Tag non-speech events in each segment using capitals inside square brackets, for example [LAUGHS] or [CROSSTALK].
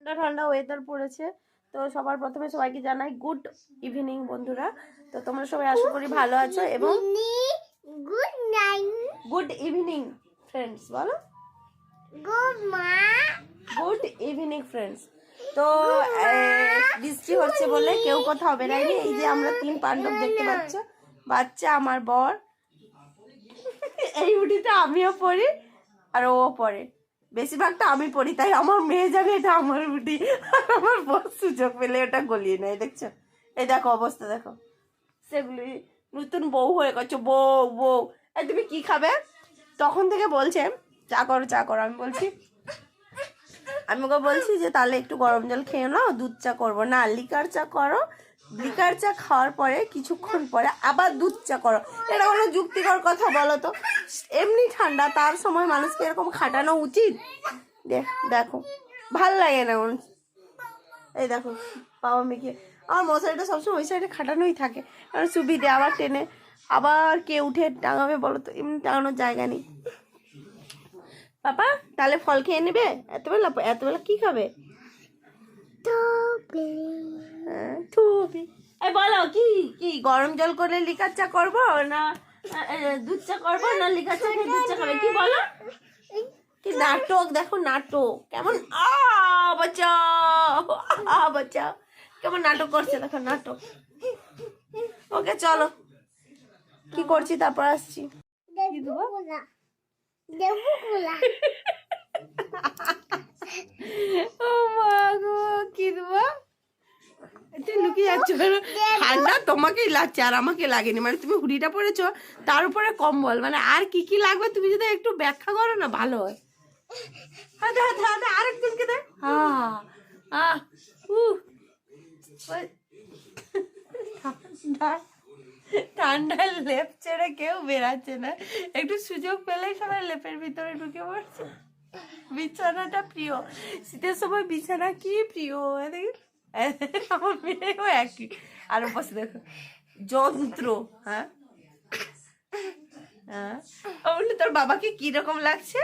ঠান্ডা ঠান্ডা ওয়েদার পড়েছে। তো সবার প্রথমে সবাইকে জানাই গুড ইভিনিং বন্ধুরা। তো তোমরা সবাই আশা করি ভালো আছো এবং good night good evening friends বলো। গুড মা গুড ইভিনিং ফ্রেন্ডস তো বৃষ্টি হচ্ছে বলে কেউ কোথাও বেরায়নি এই যে আমরা তিন পাণ্ডব দেখতে পাচ্ছ। বাচ্চা আমার বর। এই উটিটা আমিও পড়ি আর ও পড়ে। বেশিরভাগটা আমি পড়ি, তাই আমার মেয়ে জানে এটা আমার আর আমার বর সুযোগ পেলে ওটা গলিয়ে নেয়, দেখছ? এই দেখো অবস্থা, দেখো। সেগুলি নতুন বউ হয়ে গেছো, বউ বউ। এই তুমি কি খাবে? তখন থেকে বলছে, চা করো চা করো। আমি বলছি, আমি ওকে বলছি যে, তাহলে একটু গরম জল খেয়ে নাও, দুধ চা করব। না, লিকার চা করো লিকার চা খাওয়ার পরে, কিছুক্ষণ পরে আবার দুধ চা করো। এটা কোনো যুক্তিকর কথা বলো তো? এমনি ঠান্ডা, তার সময় মানুষকে এরকম খাটানো উচিত? দেখ ভালো লাগে না ওর। এই দেখো, বাবা মেয়েকে আমার মশারিটা সবসময় ওই সাইডে খাটানোই থাকে। কারণ সুবিধে, আবার টেনে, আবার কে উঠে টাঙাবে বলো তো? এমনি টাঙানোর জায়গা নেই। পাপা, তাহলে ফল খেয়ে নেবে? এতবেলা এতবেলা কি খাবে? এই বলো কি কি গরম জল করে লিকার চা করব না দুধ চা করব না লিকার চা খেয়ে দুধ চা খাবে? কি বলো? কি নাটক দেখো নাটক। কেমন? আ বাঁচাও আ বাঁচাও। কেমন নাটক করছে দেখো নাটক। ওকে চলো। কি করছি তারপর আসছি। [LAUGHS] ও মা গো কি দেবো? লুকিয়ে যাচ্ছ। ঠান্ডা তোমাকেই লাগছে আর আমাকে লাগেনি। মানে তুমি হুডিটা পরেছো, তার উপরে কম্বল। মানে আর কি কি লাগবে তুমি যদি একটু ব্যাখ্যা করো না, ভালো হয়। হ্যাঁ লেপ ছেড়ে কেউ না। একটু সুযোগ পেলেই সবাই লেপের ভিতরে ঢুকে পড়ছে। বিছানাটা প্রিয়। শীতের সময় বিছানা কি প্রিয়? এদিকে আমার মেয়েও একই আর বসে দেখো যন্ত্র হ্যাঁ হ্যাঁ তোর বাবাকে কি রকম লাগছে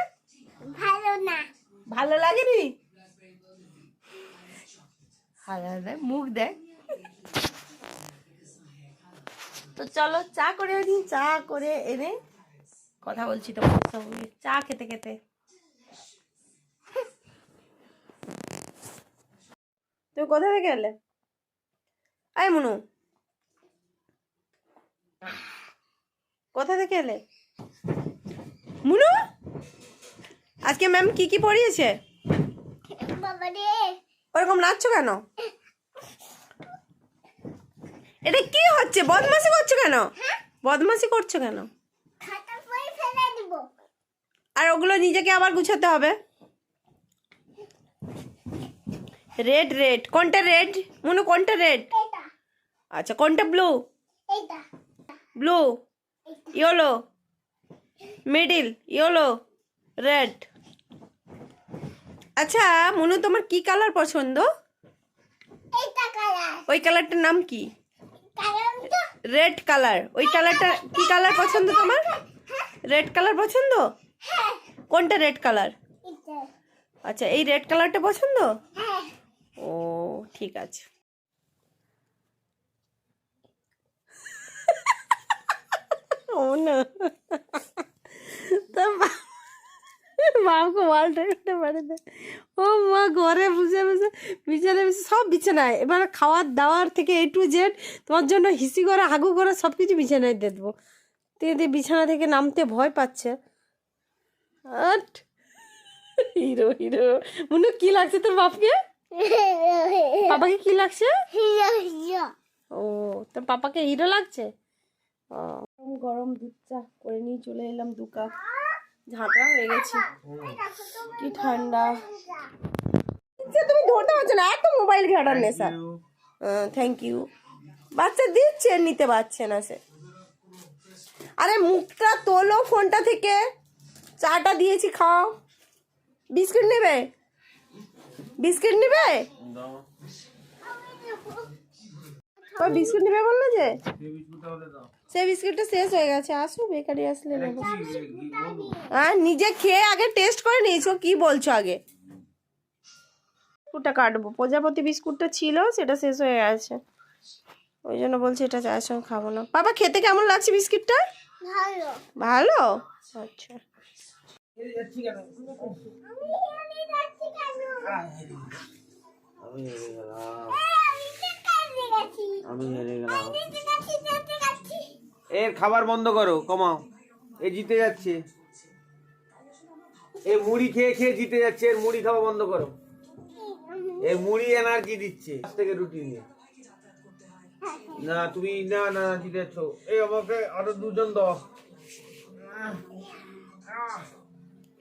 ভালো না ভালো লাগেনি মুখ দেখ তো চলো চা করে আনি চা করে এনে কথা বলছি তোমার সঙ্গে। চা খেতে খেতে। তুমি কোথা থেকে এলে? আয় মনু। কোথা থেকে এলে? মুনু? আজকে ম্যাম কি কি পড়িয়েছে? ওরকম নাচছো কেন? এটা কি হচ্ছে? বদমাশি করছ কেন? বদমাশি করছ কেন? আর ওগুলো নিজেকে আবার গুছাতে হবে? রেড রেড কোনটা রেড মনু কোনটা রেড আচ্ছা কোনটা blue blue yellow middle yellow red আচ্ছা মনু তোমার কি কালার পছন্দ? ওই কালারটার নাম কি? রেড কালার ওই কালারটা কি কালার পছন্দ তোমার? রেড কালার পছন্দ? হ্যাঁ। কোনটা রেড কালার আচ্ছা এই রেড কালারটা পছন্দ? হ্যাঁ। ও, ঠিক আছে। ও না। ও মা, ঘরে বসে সব বিছানায়। এবার খাওয়ার দাওয়ার থেকে এ টু জেড তোমার জন্য হিসি করে সব কিছু বিছানায় দিয়ে বিছানা থেকে নামতে ভয় পাচ্ছে। আট। Hero hero. মনে কি লাগছে তোর বাপকে? পাপাকে কি লাগছে? ও তোর পাপাকে হিরো লাগছে? ও। গরম গরম দুধ চা করে নিয়ে চলে এলাম দু কাপ। ঝাঁটা হয়ে গেছে। কি ঠান্ডা। তুমি ধরতে পারছ না এত মোবাইল ঘাটার নেশা। থ্যাংক ইউ বাচ্চা দিচ্ছে নিতে পারছে না সে। আরে মুখটা তোলো ফোনটা থেকে। চাটা দিয়েছি খাও। বিস্কিট নেবে? বিস্কিট নেবে? ওই বিস্কুট নেবে বলল যে? সেই বিস্কুটটা শেষ হয়ে গেছে। আসো বেকারি আসলে নেব। হ্যাঁ নিজে খেয়ে আগে টেস্ট করে নিয়েছো কি বলছো আগে? বিস্কুটটা কাটবো। প্রজাপতি বিস্কুটটা ছিল সেটা শেষ হয়ে গেছে। ওই জন্য বলছি এটা চায়ের সঙ্গে খাব না। বাবা খেতে কেমন লাগছে বিস্কিটটা? ভালো। ভালো? আচ্ছা। এর খাবার বন্ধ করো, কমাও। এ জিতে যাচ্ছে। এ মুড়ি খেয়ে খেয়ে জিতে যাচ্ছে, এর মুড়ি খাওয়া বন্ধ করো। এ মুড়ি এনার্জি দিচ্ছে থেকে রুটি নিয়ে না, তুমি না না না জিতে যাচ্ছ। এই আমাকে আরও দুজন দাও।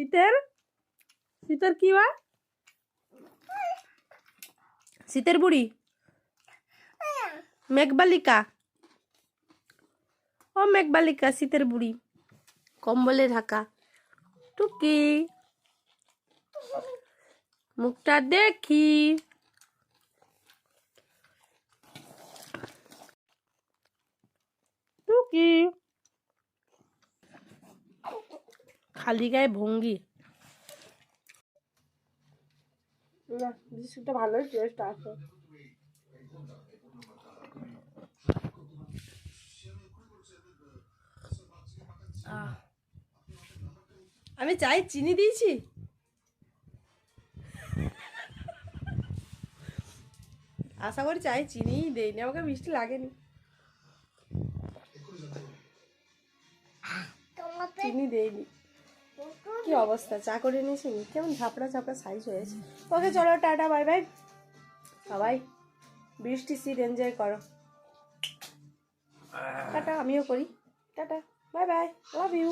শীতের শীতের কি বা শীতের বুড়ি মেঘবালিকা ও মেঘবালিকা শীতের বুড়ি কম্বলে ঢাকা টুকি মুখটা দেখি খালি গায়ে ভঙ্গি। বিস্কুটটা ভালোই টেস্ট আছে। আমি চাই চিনি দিয়েছি। আশা করি চাই চিনিই দেয়নি আমাকে মিষ্টি লাগেনি। চিনি দেয়নি কি অবস্থা? চা করে নিয়েছি কেমন ঝাপড়া ঝাপড়া সাইজ হয়েছে। ওকে, চলো, টাটা বাই বাই সবাই, বৃষ্টি সিট এনজয় করো। টাটা, আমিও করি। Tata bye bye love you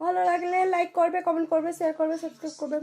ভালো লাগলে লাইক করবে কমেন্ট করবে শেয়ার করবে সাবস্ক্রাইব করবে!